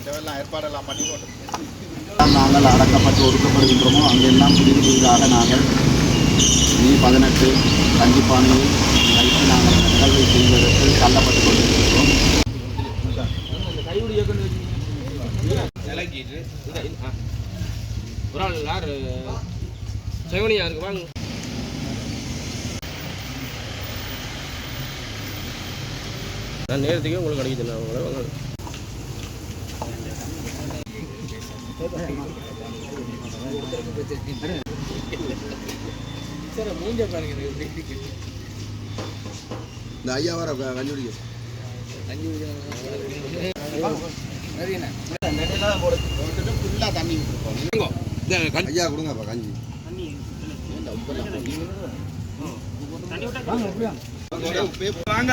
இதெல்லாம் ஏற்பாடெல்லாம் பண்ணி போட்டு. நாங்கள் அடக்கப்பட்டு ஒடுக்கப்படுகின்றோமோ அங்கெல்லாம் புதிதாக நாங்கள் மே பதினெட்டு கண்டிப்பானையை வைத்து நாங்கள் இந்த நிகழ்வை செய்வதற்கு தள்ளப்பட்டு கொண்டிருக்கிறோம் ஒரு ஆள் யார்? செவனி யாருக்கு வாங்க நான் நேரத்துக்கே உங்களுக்கு கிடைக்குது உங்களை வாங்க. இந்த ஐயா வர ஃபுல்லாக தண்ணி விட்டுருக்கோம் ஐயா கொடுங்கப்பா கஞ்சி. வாங்க.